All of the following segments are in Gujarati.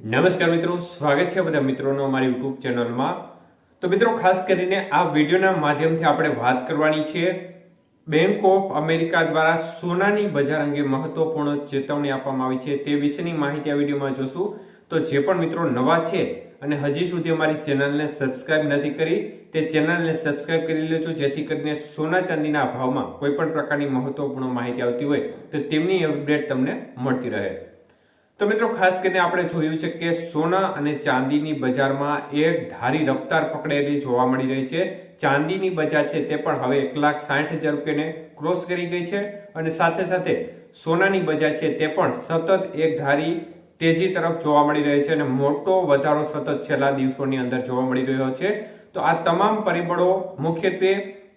નમસ્કાર મિત્રો, સ્વાગત છે બધા મિત્રોનો અમારી યુટ્યુબ ચેનલમાં. તો મિત્રો, ખાસ કરીને આ વિડીયોના માધ્યમથી આપણે વાત કરવાની છે. બેંક ઓફ અમેરિકા દ્વારા સોનાની બજાર અંગે મહત્વપૂર્ણ ચેતવણી આપવામાં આવી છે. તે વિશેની માહિતી આ વિડીયોમાં જોશું. તો જે પણ મિત્રો નવા છે અને હજી સુધી અમારી ચેનલને સબસ્ક્રાઇબ નથી કરી, તે ચેનલને સબસ્ક્રાઇબ કરી લેજો, જેથી કરીને સોના ચાંદીના ભાવમાં કોઈ પણ પ્રકારની મહત્વપૂર્ણ માહિતી આવતી હોય, તો તેમની અપડેટ તમને મળતી રહે. તો મિત્રો, ખાસ કરીને આપણે જોયું છે કે સોના અને ચાંદીની બજારમાં એક ધારી રફતાર પકડેલી જોવા મળી રહી છે. ચાંદીની બજાર છે તે પણ હવે એક લાખ સાઠ હજાર રૂપિયાને ક્રોસ કરી ગઈ છે અને સાથે સાથે સોનાની બજાર છે તે પણ સતત એક ધારી તેજી તરફ જોવા મળી રહી છે અને મોટો વધારો સતત છેલ્લા દિવસોની અંદર જોવા મળી રહ્યો છે. તો આ તમામ પરિબળો મુખ્યત્વે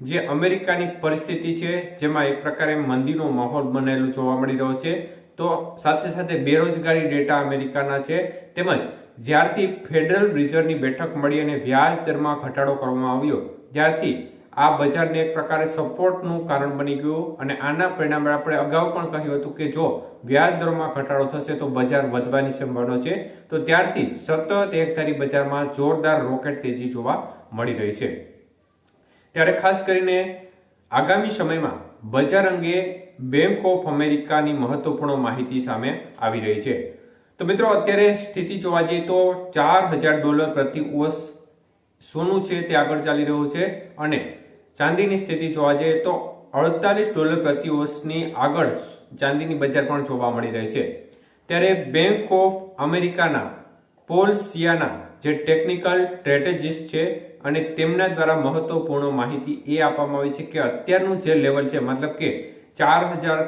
જે અમેરિકાની પરિસ્થિતિ છે, જેમાં એક પ્રકારે મંદીનો માહોલ બનેલો જોવા મળી રહ્યો છે. તો સાથે સાથે બેરોજગારી ડેટા અમેરિકાના છે. તેમજ જ્યારથી ફેડરલ રિઝર્વની બેઠક મળી અને વ્યાજ દરમાં ઘટાડો કરવામાં આવ્યો, ત્યારથી આ બજારને એક પ્રકારે સપોર્ટનું કારણ બની ગયું અને આના પરિણામે આપણે અગાઉ પણ કહ્યું હતું કે જો વ્યાજ દરમાં ઘટાડો થશે તો બજાર વધવાની સંભાવના છે. તો ત્યારથી સતત એક ધારી બજારમાં જોરદાર રોકેટ તેજી જોવા મળી રહી છે. ત્યારે ખાસ કરીને આગામી સમયમાં બજાર અંગે બેંક ઓફ અમેરિકાની મહત્વપૂર્ણ માહિતી સામે આવી રહી છે. તો મિત્રો, અત્યારે સ્થિતિ જોવા જઈએ તો ચાર હજાર ડોલર પ્રતિ ઓસ સોનું છે તે આગળ ચાલી રહ્યું છે અને ચાંદીની સ્થિતિ જોવા જઈએ તો અડતાલીસ ડોલર પ્રતિ ઓસની આગળ ચાંદીની બજાર પણ જોવા મળી રહી છે. ત્યારે બેંક ઓફ અમેરિકાના પોલ સિયાના જે ટેકનિકલ સ્ટ્રેટેજિસ્ટ છે અને તેમના દ્વારા મહત્વપૂર્ણ માહિતી એ આપવામાં આવી છે કે અત્યારનું જે લેવલ છે, મતલબ કે ચાર હજાર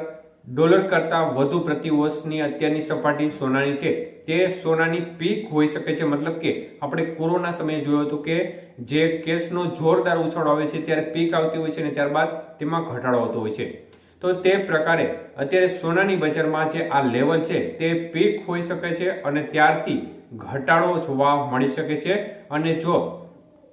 ડોલર કરતાં વધુ પ્રતિ વર્ષની અત્યારની સપાટી સોનાની છે. તે સોનાની પીક હોઈ શકે છે. મતલબ કે આપણે કોરોના સમયે જોયું હતું કે જે કેસનો જોરદાર ઉછાળો આવે છે, ત્યારે પીક આવતી હોય છે અને ત્યારબાદ તેમાં ઘટાડો આવતો હોય છે. તો તે પ્રકારે અત્યારે સોનાની બજારમાં જે આ લેવલ છે, તે પીક હોઈ શકે છે અને ત્યારથી ઘટાડો જોવા મળી શકે છે. અને જો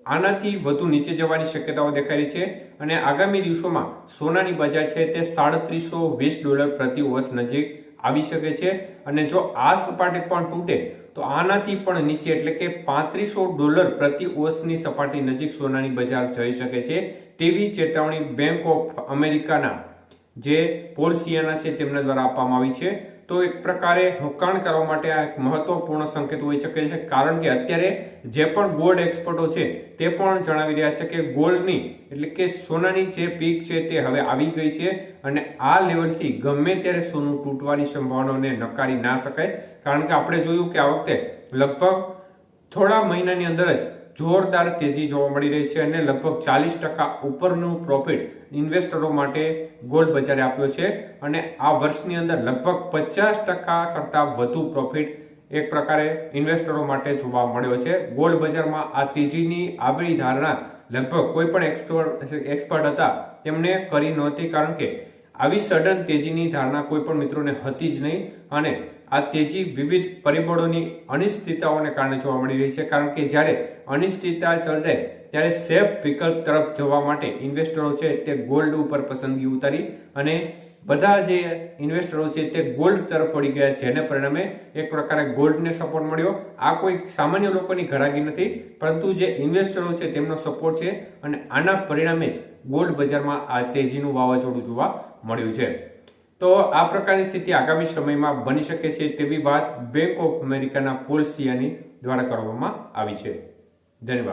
આનાથી વધુ નીચે જવાની શક્યતાઓ દેખાઈ રહી છે અને આગામી દિવસોમાં સોનાની બજાર છે તે સાડત્રીસો વીસ ડોલર પ્રતિ વર્ષ નજીક આવી શકે છે અને જો આ સપાટી પણ તૂટે, તો આનાથી પણ નીચે એટલે કે પાંત્રીસો ડોલર પ્રતિ વર્ષની સપાટી નજીક સોનાની બજાર જઈ શકે છે તેવી ચેતવણી બેંક ઓફ અમેરિકાના જે પોલસિયાના છે તેમના દ્વારા આપવામાં આવી છે. તો એક પ્રકારે રોકાણ કરવા માટે આ એક મહત્વપૂર્ણ સંકેત હોઈ શકે છે. કારણ કે અત્યારે જે પણ ગોલ્ડ એક્સપર્ટો છે તે પણ જણાવી રહ્યા છે કે ગોલ્ડની એટલે કે સોનાની જે પીક છે તે હવે આવી ગઈ છે અને આ લેવલથી ગમે ત્યારે સોનું તૂટવાની સંભાવનાઓને નકારી ના શકાય. કારણ કે આપણે જોયું કે આ વખતે લગભગ થોડા મહિનાની અંદર જ જોરદાર તેજી જોવા મળી રહી છે અને લગભગ ચાલીસ ટકા ઉપરનું પ્રોફિટ ઇન્વેસ્ટરો માટે ગોલ્ડ બજારે આપ્યો છે અને આ વર્ષની અંદર લગભગ પચાસ ટકા કરતાં વધુ પ્રોફિટ એક પ્રકારે ઇન્વેસ્ટરો માટે જોવા મળ્યો છે. ગોલ્ડ બજારમાં આ તેજીની આગળી ધારણા લગભગ કોઈ પણ એક્સપર્ટ એક્સપર્ટ હતા, તેમણે કરી નહોતી કારણ કે આવી સડન તેજીની ધારણા કોઈ પણ મિત્રોને હતી જ નહીં અને આ તેજી વિવિધ પરિબળોની અનિશ્ચિતતાઓને કારણે જોવા મળી રહી છે. કારણ કે જ્યારે અનિશ્ચિતતા સર્જાય ત્યારે સેફ વિકલ્પ તરફ જવા માટે ઇન્વેસ્ટરો છે તે ગોલ્ડ ઉપર પસંદગી ઉતારી અને બધા જે ઇન્વેસ્ટરો છે તે ગોલ્ડ તરફ વળી ગયા, જેને પરિણામે એક પ્રકારે ગોલ્ડને સપોર્ટ મળ્યો. આ કોઈ સામાન્ય લોકોની ઘરાગી નથી, પરંતુ જે ઇન્વેસ્ટરો છે તેમનો સપોર્ટ છે અને આના પરિણામે જ ગોલ્ડ બજારમાં આ તેજીનું વાવાઝોડું જોવા મળ્યું છે. તો આ પ્રકારની સ્થિતિ આગામી સમયમાં બની શકે છે તેવી વાત બેંક ઓફ અમેરિકાના પોલસિયાની દ્વારા કરવામાં આવી છે. ધન્યવાદ.